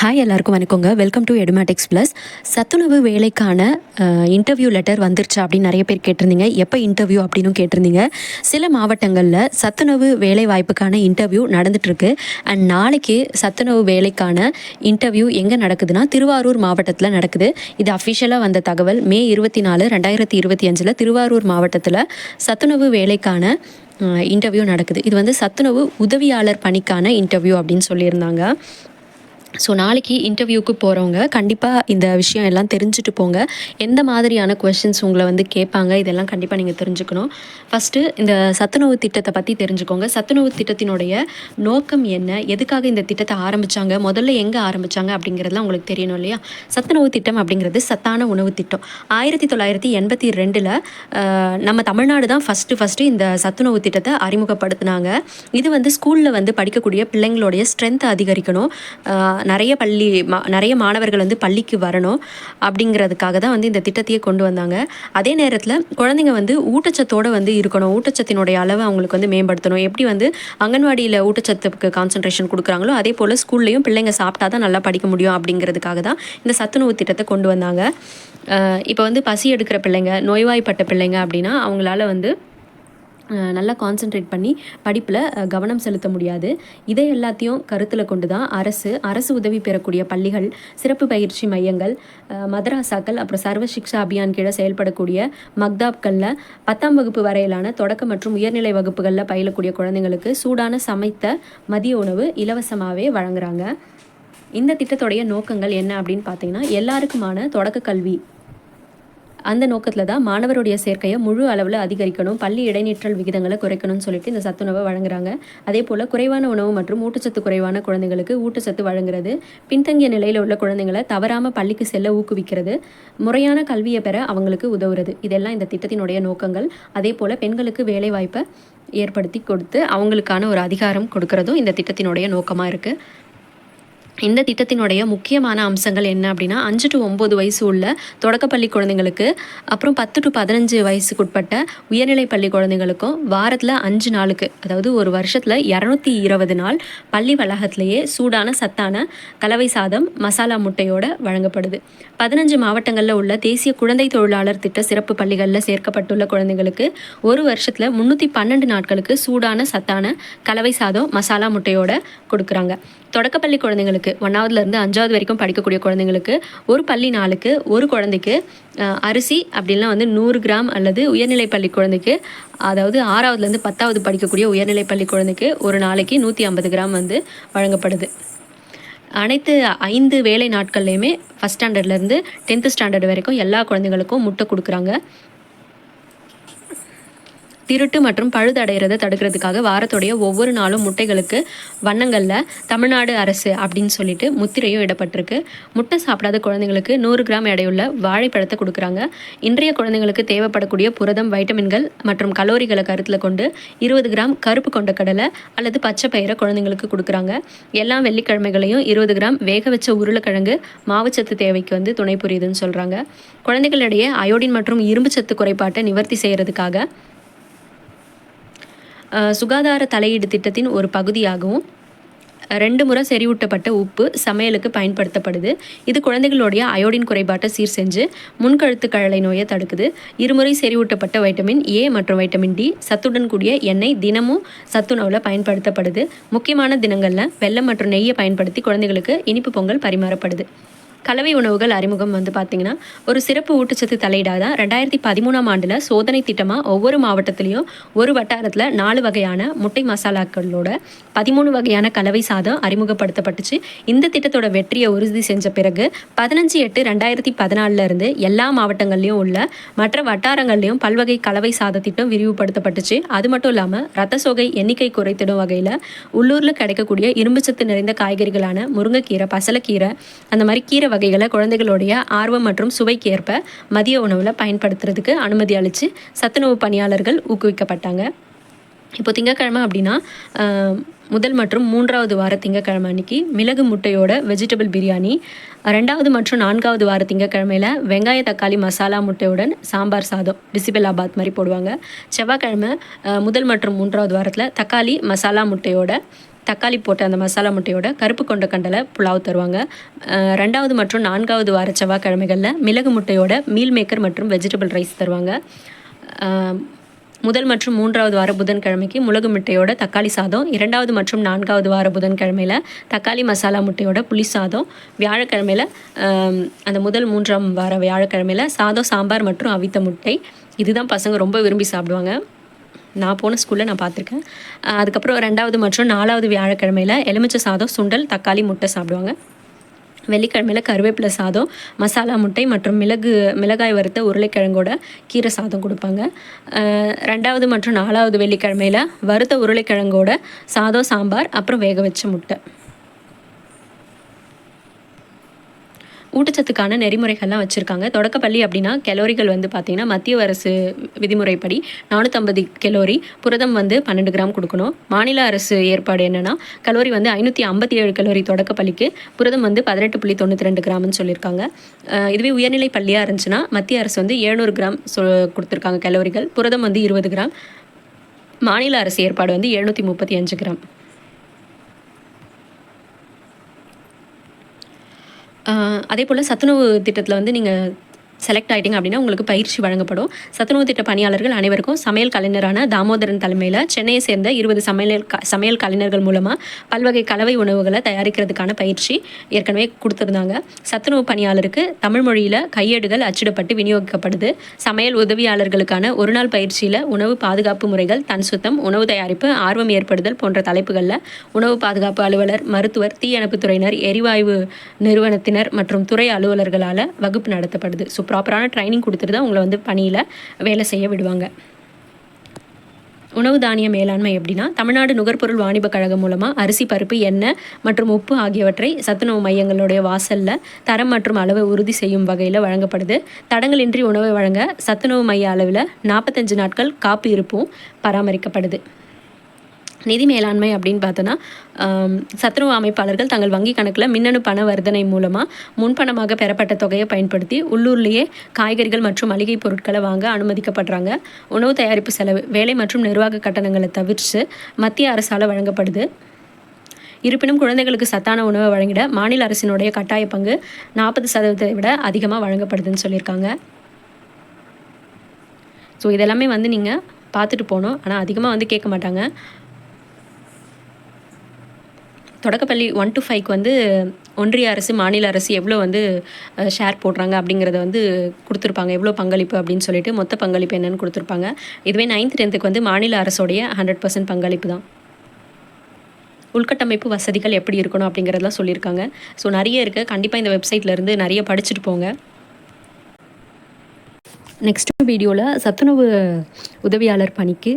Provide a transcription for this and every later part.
Hi எல்லாருக்கும் வணக்கங்க. Welcome to Edumatics plus சத்துணவு வேலைக்கான இன்டர்வியூ லெட்டர் வந்துருச்சா அப்படின்னு நிறைய பேர் கேட்டிருந்தீங்க. எப்போ இன்டர்வியூ அப்படின்னு கேட்டிருந்தீங்க. சில மாவட்டங்களில் சத்துணவு வேலை வாய்ப்புக்கான இன்டர்வியூ நடந்துட்டுருக்கு. அண்ட் நாளைக்கு சத்துணவு வேலைக்கான இன்டர்வியூ எங்கே நடக்குதுன்னா திருவாரூர் மாவட்டத்தில் நடக்குது. இது அஃபிஷியலாக வந்த தகவல். மே இருபத்தி நாலு ரெண்டாயிரத்தி இருபத்தி அஞ்சில் திருவாரூர் மாவட்டத்தில் சத்துணவு வேலைக்கான இன்டர்வியூ நடக்குது. இது வந்து சத்துணவு உதவியாளர் பணிக்கான இன்டர்வியூ அப்படின்னு சொல்லியிருந்தாங்க. ஸோ நாளைக்கு இன்டர்வியூக்கு போகிறவங்க கண்டிப்பாக இந்த விஷயம் எல்லாம் தெரிஞ்சுட்டு போங்க. எந்த மாதிரியான கொஷின்ஸ் உங்களை வந்து கேட்பாங்க இதெல்லாம் கண்டிப்பாக நீங்கள் தெரிஞ்சுக்கணும். ஃபஸ்ட்டு இந்த சத்துணவு திட்டத்தை பற்றி தெரிஞ்சுக்கோங்க. சத்துணவு திட்டத்தினுடைய நோக்கம் என்ன? எதுக்காக இந்த திட்டத்தை ஆரம்பித்தாங்க முதல்ல எங்கே ஆரம்பித்தாங்க அப்படிங்கிறதுலாம் உங்களுக்கு தெரியணும் இல்லையா? சத்துணவு திட்டம் அப்படிங்கிறது சத்தான உணவு திட்டம். ஆயிரத்தி தொள்ளாயிரத்தி எண்பத்தி ரெண்டில் நம்ம தமிழ்நாடு தான் ஃபஸ்ட்டு ஃபஸ்ட்டு இந்த சத்துணவு திட்டத்தை அறிமுகப்படுத்தினாங்க. இது வந்து ஸ்கூலில் வந்து படிக்கக்கூடிய பிள்ளைங்களுடைய ஸ்ட்ரென்த் அதிகரிக்கணும். நிறைய பள்ளி மா நிறைய மாணவர்கள் வந்து பள்ளிக்கு வரணும் அப்படிங்கிறதுக்காக தான் வந்து இந்த திட்டத்தையே கொண்டு வந்தாங்க. அதே நேரத்தில் குழந்தைங்க வந்து ஊட்டச்சத்தோடு வந்து இருக்கணும். ஊட்டச்சத்தினுடைய அளவை அவங்களுக்கு வந்து மேம்படுத்தணும். எப்படி வந்து அங்கன்வாடியில் ஊட்டச்சத்துக்கு கான்சன்ட்ரேஷன் கொடுக்குறாங்களோ அதே போல் ஸ்கூல்லையும் பிள்ளைங்க சாப்பிட்டா தான் நல்லா படிக்க முடியும் அப்படிங்கிறதுக்காக தான் இந்த சத்துணவு திட்டத்தை கொண்டு வந்தாங்க. இப்போ வந்து பசி எடுக்கிற பிள்ளைங்க நோய்வாய்ப்பட்ட பிள்ளைங்க அப்படின்னா அவங்களால வந்து நல்லா கான்சென்ட்ரேட் பண்ணி படிப்பில் கவனம் செலுத்த முடியாது. இதை எல்லாத்தையும் கருத்தில் கொண்டு தான் அரசு அரசு உதவி பெறக்கூடிய பள்ளிகள் சிறப்பு பயிற்சி மையங்கள் மதராசாக்கள் அப்புறம் சர்வ சிக்ஷா அபியான் கீழே செயல்படக்கூடிய மக்தாப்களில் பத்தாம் வகுப்பு வரையிலான தொடக்க மற்றும் உயர்நிலை வகுப்புகளில் பயிலக்கூடிய குழந்தைங்களுக்கு சூடான சமைத்த மதிய உணவு இலவசமாகவே வழங்குறாங்க. இந்த திட்டத்துடைய நோக்கங்கள் என்ன அப்படின்னு பார்த்தீங்கன்னா எல்லாருக்குமான தொடக்க கல்வி அந்த நோக்கத்தில் தான் மாணவருடைய சேர்க்கையை முழு அளவில் அதிகரிக்கணும் பள்ளி இடைநிற்றல் விகிதங்களை குறைக்கணும்னு சொல்லிட்டு இந்த சத்துணவை வழங்குறாங்க. அதே போல் குறைவான உணவு மற்றும் ஊட்டச்சத்து குறைவான குழந்தைங்களுக்கு ஊட்டச்சத்து வழங்குறது பின்தங்கிய நிலையில் உள்ள குழந்தைங்களை தவறாமல் பள்ளிக்கு செல்ல ஊக்குவிக்கிறது முறையான கல்வியை பெற அவங்களுக்கு உதவுறது. இதெல்லாம் இந்த திட்டத்தினுடைய நோக்கங்கள். அதே போல் பெண்களுக்கு வேலைவாய்ப்பை ஏற்படுத்தி கொடுத்து அவங்களுக்கான ஒரு அதிகாரம் கொடுக்கறதும் இந்த திட்டத்தினுடைய நோக்கமாக இருக்குது இந்த திட்டத்தினுடைய முக்கியமான அம்சங்கள் என்ன அப்படின்னா அஞ்சு டு ஒம்பது வயசு உள்ள தொடக்கப்பள்ளி குழந்தைங்களுக்கு அப்புறம் பத்து டு பதினஞ்சு வயசுக்குட்பட்ட உயர்நிலை பள்ளி குழந்தைங்களுக்கும் வாரத்தில் அஞ்சு நாளுக்கு அதாவது ஒரு வருஷத்தில் இரநூத்தி இருபது நாள் பள்ளி வளாகத்திலேயே சூடான சத்தான கலவை சாதம் மசாலா முட்டையோட வழங்கப்படுது. பதினஞ்சு மாவட்டங்களில் உள்ள தேசிய குழந்தை தொழிலாளர் திட்ட சிறப்பு பள்ளிகளில் சேர்க்கப்பட்டுள்ள குழந்தைங்களுக்கு ஒரு வருஷத்தில் முந்நூற்றி பன்னெண்டு நாட்களுக்கு சூடான சத்தான கலவை சாதம் மசாலா முட்டையோட கொடுக்குறாங்க. தொடக்கப்பள்ளி குழந்தைங்களுக்கு ஒன்றாவதுலேருந்து அஞ்சாவது வரைக்கும் படிக்கக்கூடிய குழந்தைங்களுக்கு ஒரு பள்ளி நாளுக்கு ஒரு குழந்தைக்கு அரிசி அப்படின்லாம் வந்து நூறு கிராம் அல்லது உயர்நிலை பள்ளி குழந்தைக்கு அதாவது ஆறாவதுலேருந்து பத்தாவது படிக்கக்கூடிய உயர்நிலை பள்ளி குழந்தைக்கு ஒரு நாளைக்கு நூற்றி ஐம்பது கிராம் வந்து வழங்கப்படுது. அனைத்து ஐந்து வேலை நாட்கள்லையுமே ஃபஸ்ட் ஸ்டாண்டர்ட்லேருந்து டென்த்து ஸ்டாண்டர்ட் வரைக்கும் எல்லா குழந்தைங்களுக்கும் முட்டை கொடுக்குறாங்க. திருட்டு மற்றும் பழுதடைகிறத தடுக்கிறதுக்காக வாரத்துடைய ஒவ்வொரு நாளும் முட்டைகளுக்கு வண்ணங்களில் தமிழ்நாடு அரசு அப்படின்னு சொல்லிட்டு முத்திரையும் இடப்பட்டிருக்கு. முட்டை சாப்பிடாத குழந்தைங்களுக்கு நூறு கிராம் எடையுள்ள வாழைப்பழத்தை கொடுக்குறாங்க. இன்றைய குழந்தைங்களுக்கு தேவைப்படக்கூடிய புரதம் வைட்டமின்கள் மற்றும் கலோரிகளை கருத்தில் கொண்டு இருபது கிராம் கருப்பு கொண்ட கடலை அல்லது பச்சை பயிரை குழந்தைங்களுக்கு கொடுக்குறாங்க. எல்லா வெள்ளிக்கிழமைகளையும் இருபது கிராம் வேக வச்ச உருளைக்கிழங்கு மாவுச்சத்து தேவைக்கு வந்து துணை புரியுதுன்னு சொல்கிறாங்க குழந்தைகளிடையே அயோடின் மற்றும் இரும்பு சத்து குறைபாட்டை நிவர்த்தி செய்கிறதுக்காக சுகாதார தலையீடு திட்டத்தின் ஒரு பகுதியாகவும் ரெண்டு முறை செறிவூட்டப்பட்ட உப்பு சமையலுக்கு பயன்படுத்தப்படுது. இது குழந்தைகளுடைய அயோடின் குறைபாட்டை சீர் செஞ்சு முன்கழுத்து கழலை நோயை தடுக்குது. இருமுறை செறிவூட்டப்பட்ட வைட்டமின் ஏ மற்றும் வைட்டமின் டி சத்துடன் கூடிய எண்ணெய் தினமும் சத்துணவில் பயன்படுத்தப்படுது. முக்கியமான தினங்களில் வெள்ளம் மற்றும் நெய்யை பயன்படுத்தி குழந்தைகளுக்கு இனிப்பு பொங்கல் பரிமாறப்படுது. கலவை உணவுகள் அறிமுகம் வந்து பார்த்திங்கன்னா ஒரு சிறப்பு ஊட்டச்சத்து தலையீடாக தான் ரெண்டாயிரத்தி பதிமூணாம் ஆண்டில் சோதனை திட்டமாக ஒவ்வொரு மாவட்டத்திலையும் ஒரு வட்டாரத்தில் நாலு வகையான முட்டை மசாலாக்களோட பதிமூணு வகையான கலவை சாதம் அறிமுகப்படுத்தப்பட்டுச்சு. இந்த திட்டத்தோட வெற்றியை உறுதி செஞ்ச பிறகு பதினஞ்சு எட்டு ரெண்டாயிரத்தி பதினாலில் இருந்து எல்லா மாவட்டங்கள்லையும் உள்ள மற்ற வட்டாரங்கள்லையும் பல்வகை கலவை சாத திட்டம் விரிவுபடுத்தப்பட்டுச்சு. அது மட்டும் இல்லாமல் ரத்த சோகை எண்ணிக்கை குறைத்திடும் வகையில் உள்ளூரில் கிடைக்கக்கூடிய இரும்புச்சத்து நிறைந்த காய்கறிகளான முருங்கைக்கீரை பசலக்கீரை அந்த மாதிரி கீரை வகைகளை குழந்தைகளுடைய ஆர்வம் மற்றும் சுவைக்கு ஏற்ப மதிய உணவில் பயன்படுத்துறதுக்கு அனுமதி அளித்து சத்துணவு பணியாளர்கள் ஊக்குவிக்கப்பட்டாங்க. இப்போ திங்கக்கிழமை அப்படின்னா முதல் மற்றும் மூன்றாவது வார திங்கக்கிழமை அன்னைக்கு மிளகு முட்டையோட வெஜிடபிள் பிரியாணி ரெண்டாவது மற்றும் நான்காவது வார திங்கக்கிழமையில் வெங்காய தக்காளி மசாலா முட்டையுடன் சாம்பார் சாதம் பிசிபெல்லாபாத் மாதிரி போடுவாங்க. செவ்வாய்க்கிழமை முதல் மற்றும் மூன்றாவது வாரத்தில் தக்காளி மசாலா முட்டையோட தக்காளி போட்ட அந்த மசாலா முட்டையோட கருப்பு கொண்ட கண்டலை புலாவ் தருவாங்க. ரெண்டாவது மற்றும் நான்காவது வார செவ்வாய்க்கிழமைகளில் மிளகு முட்டையோட மீல் மேக்கர் மற்றும் வெஜிடபிள் ரைஸ் தருவாங்க. முதல் மற்றும் மூன்றாவது வார புதன்கிழமைக்கு முளகு முட்டையோட தக்காளி சாதம் இரண்டாவது மற்றும் நான்காவது வார புதன்கிழமையில் தக்காளி மசாலா முட்டையோட புளி சாதம் வியாழக்கிழமையில் அந்த முதல் மூன்றாம் வார வியாழக்கிழமையில் சாதம் சாம்பார் மற்றும் அவித்த முட்டை. இதுதான் பசங்க ரொம்ப விரும்பி சாப்பிடுவாங்க. நான் போன ஸ்கூலில் நான் பார்த்துருக்கேன். அதுக்கப்புறம் ரெண்டாவது மற்றும் நாலாவது வியாழக்கிழமையில் எலுமிச்சை சாதம் சுண்டல் தக்காளி முட்டை சாப்பிடுவாங்க. வெள்ளிக்கிழமையில் கருவேப்பிலை சாதம் மசாலா முட்டை மற்றும் மிளகு மிளகாய் வறுத்த உருளைக்கிழங்கோட கீரை சாதம் கொடுப்பாங்க. ரெண்டாவது மற்றும் நாலாவது வெள்ளிக்கிழமையில் வறுத்த உருளைக்கிழங்கோட சாதம் சாம்பார் அப்புறம் வேக வச்ச முட்டை. ஊட்டச்சத்துக்கான நெறிமுறைகள்லாம் வச்சுருக்காங்க. தொடக்கப்பள்ளி அப்படின்னா கெலோரிகள் வந்து பார்த்திங்கன்னா மத்திய அரசு விதிமுறைப்படி நானூற்றம்பது கெலோரி புரதம் வந்து பன்னெண்டு கிராம் கொடுக்கணும். மாநில அரசு ஏற்பாடு என்னென்னா கலோரி வந்து ஐநூற்றி ஐம்பத்தி ஏழு கலோரி தொடக்கப்பள்ளிக்கு புரதம் வந்து பதினெட்டு புள்ளி தொண்ணூற்றி ரெண்டு கிராம்னு சொல்லியிருக்காங்க. இதுவே உயர்நிலை பள்ளியாக இருந்துச்சுன்னா மத்திய அரசு வந்து எழுநூறு கிராம் சொ கொடுத்துருக்காங்க கலோரிகள் புரதம் வந்து இருபது கிராம். மாநில அரசு ஏற்பாடு வந்து எழுநூற்றி முப்பத்தி அஞ்சு கிராம். அதே போல் சத்துணவு திட்டத்தில் வந்து நீங்கள் செலக்ட் ஆகிட்டீங்க அப்படின்னா உங்களுக்கு பயிற்சி வழங்கப்படும். சத்துணவு திட்ட பணியாளர்கள் அனைவருக்கும் சமையல் கலைஞரான தாமோதரன் தலைமையில் சென்னையை சேர்ந்த இருபது சமையல் க சமையல் கலைஞர்கள் மூலமாக பல்வகை கலவை உணவுகளை தயாரிக்கிறதுக்கான பயிற்சி ஏற்கனவே கொடுத்துருந்தாங்க. சத்துணவு பணியாளருக்கு தமிழ் மொழியில் கையேடுகள் அச்சிடப்பட்டு விநியோகிக்கப்படுது. சமையல் உதவியாளர்களுக்கான ஒரு நாள் பயிற்சியில் உணவு பாதுகாப்பு முறைகள் தன் சுத்தம் உணவு தயாரிப்பு ஆர்வம் ஏற்படுதல் போன்ற தலைப்புகளில் உணவு பாதுகாப்பு அலுவலர் மருத்துவர் தீயணைப்புத்துறையினர் எரிவாயு நிறுவனத்தினர் மற்றும் துறை அலுவலர்களால் வகுப்பு நடத்தப்படுது. ப்ராப்பரான ட்ரைனிங் கொடுத்துட்டு தான் உங்களை வந்து பணியில் வேலை செய்ய விடுவாங்க. உணவு தானிய மேலாண்மை எப்படின்னா தமிழ்நாடு நுகர்பொருள் வாணிப கழகம் மூலமாக அரிசி பருப்பு எண்ணெய் மற்றும் உப்பு ஆகியவற்றை சத்துணவு மையங்களுடைய வாசலில் தரம் மற்றும் அளவை உறுதி செய்யும் வகையில் வழங்கப்படுது. தடங்களின்றி உணவை வழங்க சத்துணவு மைய அளவில் நாற்பத்தஞ்சு நாட்கள் காப்பு இருப்பும் பராமரிக்கப்படுது. நிதி மேலாண்மை அப்படின்னு பார்த்தோன்னா சத்துணவு அமைப்பாளர்கள் தங்கள் வங்கி கணக்கில் மின்னணு பண வர்த்தனை மூலமாக முன்பணமாக பெறப்பட்ட தொகையை பயன்படுத்தி உள்ளூர்லேயே காய்கறிகள் மற்றும் மளிகை பொருட்களை வாங்க அனுமதிக்கப்படுறாங்க. உணவு தயாரிப்பு செலவு வேலை மற்றும் நிர்வாக கட்டணங்களை தவிர்த்து மத்திய அரசால் வழங்கப்படுது. இருப்பினும் குழந்தைகளுக்கு சத்தான உணவை வழங்கிட மாநில அரசினுடைய கட்டாய பங்கு நாற்பது சதவீதத்தை விட அதிகமாக வழங்கப்படுதுன்னு சொல்லியிருக்காங்க. ஸோ இதெல்லாமே வந்து நீங்கள் பார்த்துட்டு போகணும். ஆனால் அதிகமாக வந்து கேட்க மாட்டாங்க. தொடக்கப்பள்ளி ஒன் டு ஃபைவ்க்கு வந்து ஒன்றிய அரசு மாநில அரசு எவ்வளோ வந்து ஷேர் போடுறாங்க அப்படிங்கிறத வந்து கொடுத்துருப்பாங்க. எவ்வளோ பங்களிப்பு அப்படின்னு சொல்லிட்டு மொத்த பங்களிப்பு என்னன்னு கொடுத்துருப்பாங்க. இதுவே நைன்த் டென்த்துக்கு வந்து மாநில அரசோடைய ஹண்ட்ரட் பர்சன்ட் பங்களிப்பு தான். உள்கட்டமைப்பு வசதிகள் எப்படி இருக்கணும் அப்படிங்கிறதெல்லாம் சொல்லியிருக்காங்க. ஸோ நிறைய இருக்குது கண்டிப்பாக இந்த வெப்சைட்லேருந்து நிறைய படிச்சுட்டு போங்க. நெக்ஸ்ட் வீடியோவில் சத்துணவு உதவியாளர் பணிக்கு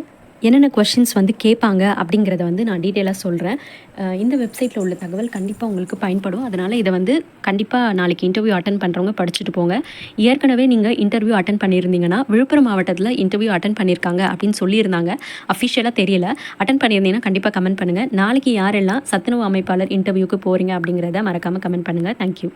என்னென்ன கொஷின்ஸ் வந்து கேட்பாங்க அப்படிங்கிறத வந்து நான் டீட்டெயிலாக சொல்கிறேன் இந்த வெப்சைட்டில் உள்ள தகவல் கண்டிப்பாக உங்களுக்கு பயன்படும். அதனால் இதை வந்து கண்டிப்பாக நாளைக்கு இன்டர்வியூ அட்டன் பண்ணுறவங்க படிச்சுட்டு போங்க. ஏற்கனவே நீங்கள் இன்டர்வியூ அட்டன் பண்ணியிருந்தீங்கன்னா விழுப்புரம் மாவட்டத்தில் இன்டர்வியூ அட்டன் பண்ணியிருக்காங்க அப்படின்னு சொல்லியிருந்தாங்க. அஃபிஷியலாக தெரியல. அட்டன் பண்ணியிருந்தீங்கன்னா கண்டிப்பாக கமெண்ட் பண்ணுங்கள் நாளைக்கு யாரெல்லாம் சத்துணவு அமைப்பாளர் இன்டர்வியூக்கு போகிறீங்க அப்படிங்கிறத மறக்காமல் கமெண்ட் பண்ணுங்கள் தேங்க்யூ